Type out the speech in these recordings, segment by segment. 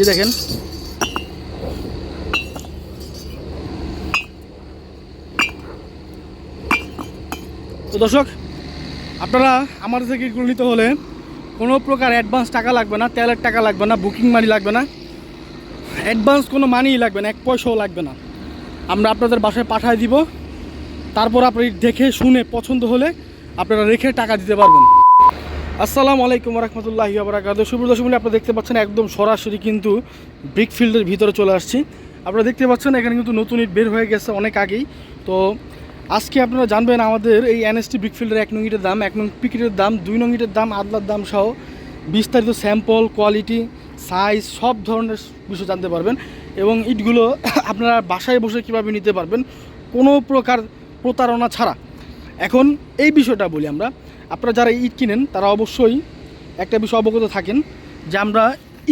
এই দেখেন। তো দর্শক, আপনারা আমার থেকে নিতে হলে কোনো প্রকার অ্যাডভান্স টাকা লাগবে না, তেলের টাকা লাগবে না বুকিং মানি লাগবে না অ্যাডভান্স কোনো মানিই লাগবে না, এক পয়সাও লাগবে না। আমরা আপনাদের বাসায় পাঠিয়ে দিব, তারপর আপনি দেখে শুনে পছন্দ হলে আপনারা রেখে টাকা দিতে পারবেন। আসসালামু আলাইকুম রহমতুল্লাহি আবরাকাত সুব্রত দশমী আপনারা দেখতে পাচ্ছেন একদম সরাসরি কিন্তু ব্রিক ফিল্ডের ভিতরে চলে আসছি। আপনারা দেখতে পাচ্ছেন এখানে কিন্তু নতুন ইট বের হয়ে গেছে অনেক আগেই। তো আজকে আপনারা জানবেন আমাদের এই এনএসটি ব্রিক ফিল্ডের এক নং ইটের দাম, এক নং পিকেটের দাম, দুই নং ইটের দাম, আদলার দাম সহ বিস্তারিত স্যাম্পল কোয়ালিটি সাইজ সব ধরনের বিষয় জানতে পারবেন। এবং ইটগুলো আপনারা বাসায় বসে কীভাবে নিতে পারবেন, কোনো প্রকার প্রতারণা ছাড়া। এখন এই বিষয়টা বলি আমরা। আপনারা যারা ইট কিনেন, তারা অবশ্যই একটা বিষয় অবগত থাকেন যে আমরা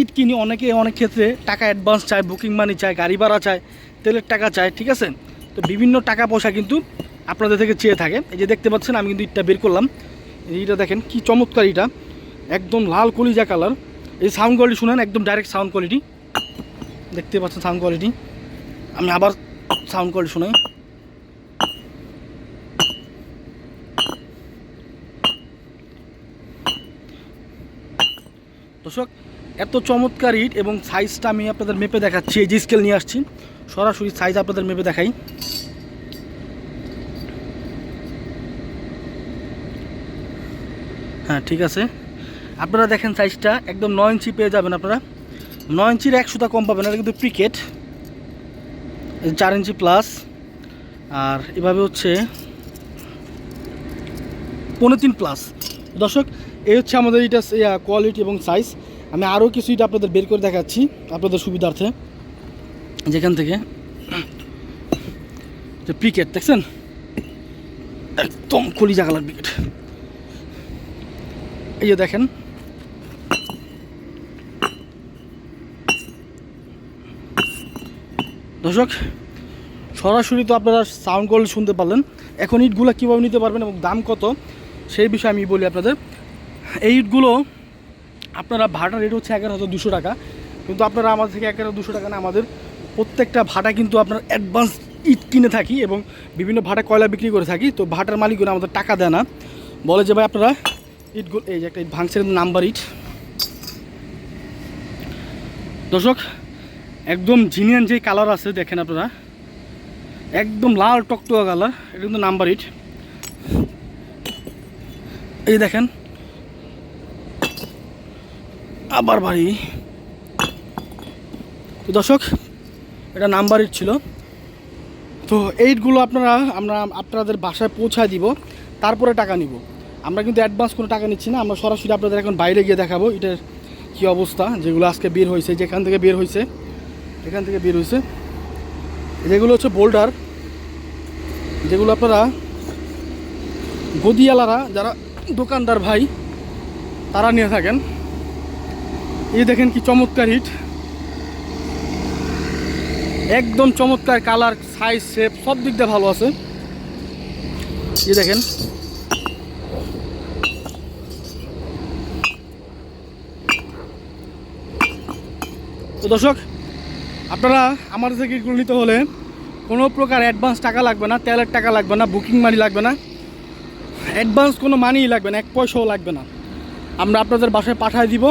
ইট কিনি অনেকে অনেক ক্ষেত্রে টাকা অ্যাডভান্স চায় বুকিং মানি চায়, গাড়ি ভাড়া চায়, তেলের টাকা চায়, ঠিক আছে? তো বিভিন্ন টাকা পয়সা কিন্তু আপনাদের থেকে চেয়ে থাকে। এই যে দেখতে পাচ্ছেন, আমি কিন্তু ইটটা বের করলাম। এইটা দেখেন কি চমৎকার ইটা। একদম লাল কলিজা কালার। এই সাউন্ড কোয়ালিটি শুনেন, একদম ডাইরেক্ট সাউন্ড কোয়ালিটি দেখতে পাচ্ছেন সাউন্ড কোয়ালিটি আমি আবার সাউন্ড কোয়ালিটি শোনাই। দর্শক, এত চমৎকার ইট এবং সাইজটা আমি আপনাদের মেপে দেখাচ্ছি। এই যে স্কেল নিয়ে আসছি, সরাসরি সাইজ আপনাদের মেপে দেখাই। হ্যাঁ ঠিক আছে। আপনারা দেখেন সাইজটা একদম নয় ইঞ্চি পেয়ে যাবেন আপনারা। নয় ইঞ্চির এক সুতা কম পাবেন এটা কিন্তু প্রিকেট চার ইঞ্চি প্লাস আর এভাবে হচ্ছে পনেরো তিন প্লাস দর্শক এই হচ্ছে আমাদের এটা কোয়ালিটি এবং সাইজ আমি আরও কিছু এটা আপনাদের বের করে দেখাচ্ছি, আপনাদের সুবিধার্থে। যেখান থেকে, যে প্রিকেট দেখছেন? একদম কলিজা কালার প্রিকেট এই যে দেখেন। দর্শক, সরাসরি তো আপনারা সাউন্ড কল শুনতে পারলেন। এখন ইটগুলো কীভাবে নিতে পারবেন এবং দাম কত, সেই বিষয়ে আমি বলি আপনাদের। এই ইটগুলো আপনারা ভাড়া রেট হচ্ছে এগারো হাজার দুশো টাকা। কিন্তু আপনারা আমাদের থেকে এগারো দুশো টাকা না, আমাদের প্রত্যেকটা ভাড়া কিন্তু আপনার অ্যাডভান্স ইট কিনে থাকি এবং বিভিন্ন ভাড়া কয়লা বিক্রি করে থাকি। তো ভাটার মালিকগুলো আমাদের টাকা দেয় না। বলে যে, ভাই, আপনারা ইটগুলো এই যে একটা ইট ভাঙছেন নাম্বার ইট দর্শক, একদম জিনিয়ান যে কালার আছে, দেখেন আপনারা। একদম লাল টকটকা কালার এটা কিন্তু নাম্বার ইট এই দেখেন আবার বাড়ি। তো দর্শক, এটা নাম্বার ইট ছিল। তো এইটগুলো আপনারা, আমরা আপনাদের বাসায় পৌঁছায় দিব, তারপরে টাকা নিব। আমরা কিন্তু অ্যাডভান্স কোনো টাকা নিচ্ছি না, আমরা সরাসরি আপনাদের এখন বাইরে গিয়ে দেখাবো এটার কী অবস্থা, যেগুলো আজকে বের হয়েছে, যেখান থেকে বের হয়েছে, এখান থেকে বের হয়েছে। যেগুলো হচ্ছে বোল্ডার যেগুলো আপনারা গদিয়ালারা যারা দোকানদার ভাই, তারা নিয়ে থাকেন। এই দেখেন কি চমৎকার হিট। একদম চমৎকার কালার সাইজ শেপ সব দিক দিয়ে ভালো আছে। এই দেখেন। তো দর্শক, আপনারা আমার থেকে নিতে হলে, কোনো প্রকার অ্যাডভান্স টাকা লাগবে না, তেলের টাকা লাগবে না বুকিং মানি লাগবে না। অ্যাডভান্স কোনো মানিই লাগবে না, এক পয়সাও লাগবে না। আমরা আপনাদের বাসায় পাঠিয়ে দিব।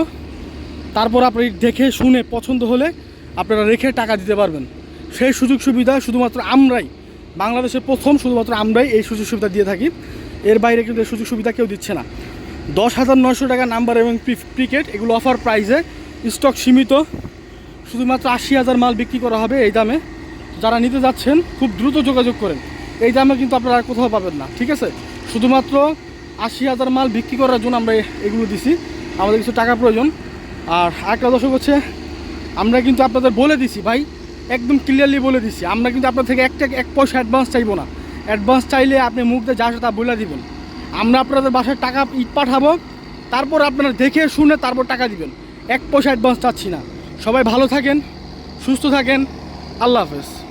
তারপর আপনি দেখে, শুনে, পছন্দ হলে আপনারা রেখে টাকা দিতে পারবেন। সেই সুযোগ সুবিধা শুধুমাত্র আমরাই, বাংলাদেশের প্রথম শুধুমাত্র আমরাই এই সুযোগ সুবিধা দিয়ে থাকি। এর বাইরে কিন্তু এই সুযোগ সুবিধা কেউ দিচ্ছে না। দশ হাজার নয়শো টাকা নাম্বার এবং প্রিকেট এগুলো অফার প্রাইসে স্টক সীমিত। শুধুমাত্র আশি হাজার মাল বিক্রি করা হবে এই দামে। যারা নিতে যাচ্ছেন, খুব দ্রুত যোগাযোগ করেন। এই দামে কিন্তু আপনারা কোথাও পাবেন না, ঠিক আছে? শুধুমাত্র আশি হাজার মাল বিক্রি করার জন্য আমরা এগুলো দিছি। আমাদের কিছু টাকা প্রয়োজন। আর একটা দর্শক হচ্ছে, আমরা কিন্তু আপনাদের বলে দিছি ভাই, একদম ক্লিয়ারলি বলে দিছি, আমরা কিন্তু আপনার থেকে একটা, এক পয়সা অ্যাডভান্স চাইব না। অ্যাডভান্স চাইলে আপনি মুখ দিয়ে যা তা বলে দিবেন। আমরা আপনাদের বাসায় টাকা ইট পাঠাবো, তারপর আপনারা দেখে শুনে তারপর টাকা দিবেন। এক পয়সা অ্যাডভান্স চাচ্ছি না। সবাই ভালো থাকেন, সুস্থ থাকেন, আল্লাহ হাফেজ।